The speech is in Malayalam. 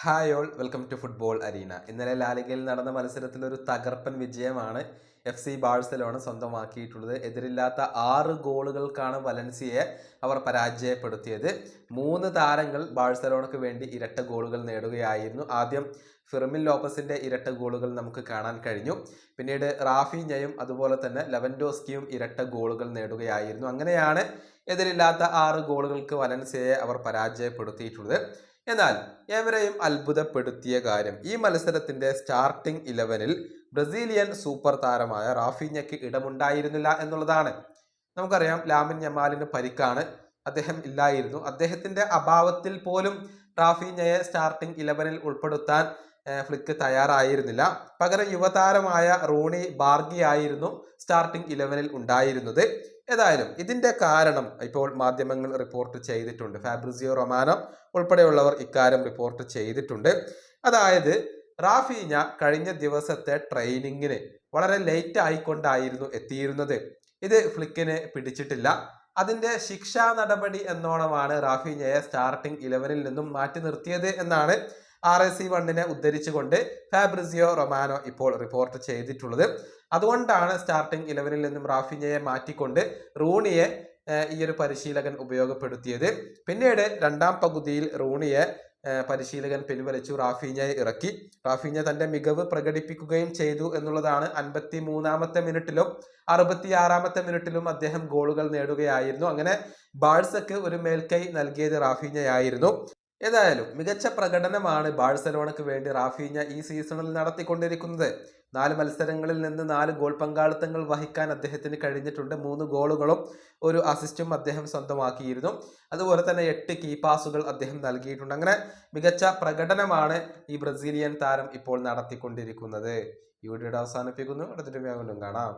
Hi all welcome to football arena. ഇന്നലെ ലാലിഗയിൽ നടന്ന മത്സരത്തിൽ ഒരു തകർപ്പൻ വിജയമാണ് എഫ് സി ബാഴ്സലോണ സ്വന്തമാക്കിയിട്ടുള്ളത്. എതിരില്ലാത്ത ആറ് ഗോളുകൾക്കാണ് വലൻസിയെ അവർ പരാജയപ്പെടുത്തിയത്. മൂന്ന് താരങ്ങൾ ബാഴ്സലോണയ്ക്ക് വേണ്ടി ഇരട്ട ഗോളുകൾ നേടുകയായിരുന്നു. ആദ്യം ഫിർമിൻ ലോപ്പസിന്റെ ഇരട്ട ഗോളുകൾ നമുക്ക് കാണാൻ കഴിഞ്ഞു. പിന്നീട് റാഫി റാഫിഞ്ഞയും അതുപോലെ തന്നെ ലെവൻഡോസ്കിയും ഇരട്ട ഗോളുകൾ നേടുകയായിരുന്നു. അങ്ങനെയാണ് എതിരില്ലാത്ത ആറ് ഗോളുകൾക്ക് വലൻസിയെ അവർ പരാജയപ്പെടുത്തിയിട്ടുള്ളത്. എന്നാൽ ഏവരെയും അത്ഭുതപ്പെടുത്തിയ കാര്യം ഈ മത്സരത്തിന്റെ സ്റ്റാർട്ടിംഗ് ഇലവനിൽ ബ്രസീലിയൻ സൂപ്പർ താരമായ റാഫിഞ്ഞയ്ക്ക് ഇടമുണ്ടായിരുന്നില്ല എന്നുള്ളതാണ്. നമുക്കറിയാം ലാമിൻ ഞമാലിന് പരിക്കാണ്. അദ്ദേഹം ഇല്ലായിരുന്നു. അദ്ദേഹത്തിന്റെ അഭാവത്തിൽ പോലും റാഫിഞ്ഞയെ സ്റ്റാർട്ടിംഗ് ഇലവനിൽ ഉൾപ്പെടുത്താൻ ഫ്ലിക്ക് തയ്യാറായിരുന്നില്ല. പകരം യുവതാരമായ റൂണി ബാർഗി ആയിരുന്നു സ്റ്റാർട്ടിംഗ് ഇലവനിൽ ഉണ്ടായിരുന്നത്. ഏതായാലും ഇതിന്റെ കാരണം ഇപ്പോൾ മാധ്യമങ്ങൾ റിപ്പോർട്ട് ചെയ്തിട്ടുണ്ട്. ഫാബ്രിസിയോ റൊമാനോ ഉൾപ്പെടെയുള്ളവർ ഇക്കാര്യം റിപ്പോർട്ട് ചെയ്തിട്ടുണ്ട്. അതായത് റാഫീഞ്ഞ കഴിഞ്ഞ ദിവസത്തെ ട്രെയിനിങ്ങിന് വളരെ ലേറ്റ് ആയിക്കൊണ്ടായിരുന്നു എത്തിയിരുന്നത്. ഇത് ഫ്ലിക്കിന് പിടിച്ചിട്ടില്ല. അതിന്റെ ശിക്ഷാ നടപടി എന്നോണമാണ് റാഫീഞ്ഞയെ സ്റ്റാർട്ടിംഗ് ഇലവനിൽ നിന്നും മാറ്റി നിർത്തിയത് എന്നാണ് ആർ എ സി വണ്ണിനെ ഉദ്ധരിച്ചുകൊണ്ട് ഫാബ്രിസിയോ റൊമാനോ ഇപ്പോൾ റിപ്പോർട്ട് ചെയ്തിട്ടുള്ളത്. അതുകൊണ്ടാണ് സ്റ്റാർട്ടിംഗ് ഇലവനിൽ നിന്നും റാഫിഞ്ഞയെ മാറ്റിക്കൊണ്ട് റൂണിയെ ഈ ഒരു പരിശീലകൻ ഉപയോഗപ്പെടുത്തിയത്. പിന്നീട് രണ്ടാം പകുതിയിൽ റൂണിയെ പരിശീലകൻ പിൻവലിച്ചു റാഫീഞ്ഞയെ ഇറക്കി. റാഫീഞ്ഞ തന്റെ മികവ് പ്രകടിപ്പിക്കുകയും ചെയ്തു എന്നുള്ളതാണ് അൻപത്തി മൂന്നാമത്തെ മിനിറ്റിലും അറുപത്തിയാറാമത്തെ മിനിറ്റിലും അദ്ദേഹം ഗോളുകൾ നേടുകയായിരുന്നു. അങ്ങനെ ബാഴ്സക്ക് ഒരു മേൽക്കൈ നൽകിയത് റാഫീഞ്ഞയായിരുന്നു ഏതായാലും മികച്ച പ്രകടനമാണ് ബാഴ്സലോണയ്ക്ക് വേണ്ടി റാഫീഞ്ഞ ഈ സീസണിൽ നടത്തിക്കൊണ്ടിരിക്കുന്നത്. നാല് മത്സരങ്ങളിൽ നിന്ന് നാല് ഗോൾ പങ്കാളിത്തങ്ങൾ വഹിക്കാൻ അദ്ദേഹത്തിന് കഴിഞ്ഞിട്ടുണ്ട്. മൂന്ന് ഗോളുകളും ഒരു അസിസ്റ്റും അദ്ദേഹം സ്വന്തമാക്കിയിരുന്നു. അതുപോലെ തന്നെ എട്ട് കീ പാസുകൾ അദ്ദേഹം നൽകിയിട്ടുണ്ട്. അങ്ങനെ മികച്ച പ്രകടനമാണ് ഈ ബ്രസീലിയൻ താരം ഇപ്പോൾ നടത്തിക്കൊണ്ടിരിക്കുന്നത്. ഈ വീഡിയോയുടെ അവസാനിപ്പിക്കുന്നു. അടുത്തൊരു വീണ്ടും കാണാം.